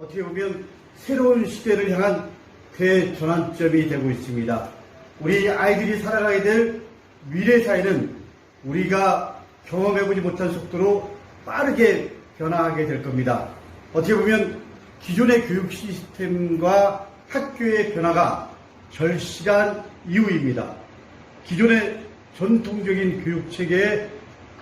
어떻게 보면 새로운 시대를 향한 대전환점이 되고 있습니다. 우리 아이들이 살아가게 될 미래 사회는 우리가 경험해보지 못한 속도로 빠르게 변화하게 될 겁니다. 어떻게 보면 기존의 교육 시스템과 학교의 변화가 절실한 이유입니다. 기존의 전통적인 교육 체계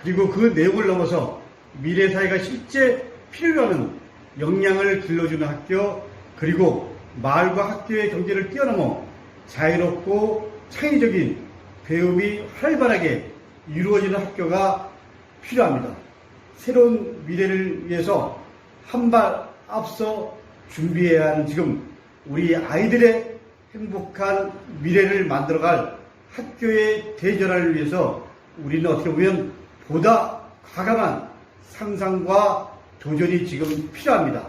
그리고 그 내용을 넘어서 미래 사회가 실제 필요로 하는 역량을 길러주는 학교 그리고 마을과 학교의 경계를 뛰어넘어 자유롭고 창의적인 배움이 활발하게 이루어지는 학교가 필요합니다. 새로운 미래를 위해서 한 발 앞서 준비해야 하는 지금 우리 아이들의 행복한 미래를 만들어갈 학교의 대전화를 위해서 우리는 어떻게 보면 보다 과감한 상상과 도전이 지금 필요합니다.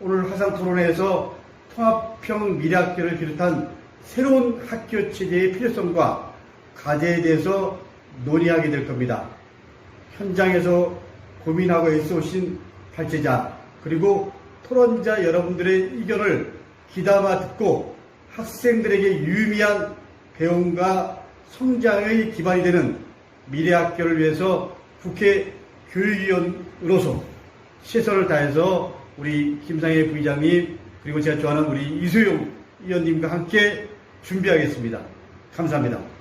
오늘 화상 토론회에서 통합형 미래학교를 비롯한 새로운 학교 체제의 필요성과 과제에 대해서 논의하게 될 겁니다. 현장에서 고민하고 애써오신 발제자 그리고 토론자 여러분들의 의견을 귀담아 듣고 학생들에게 유의미한 배움과 성장의 기반이 되는 미래학교를 위해서 국회 교육위원으로서 최선을 다해서 우리 김상혜 부의장님 그리고 제가 좋아하는 우리 이수용 의원님과 함께 준비하겠습니다. 감사합니다.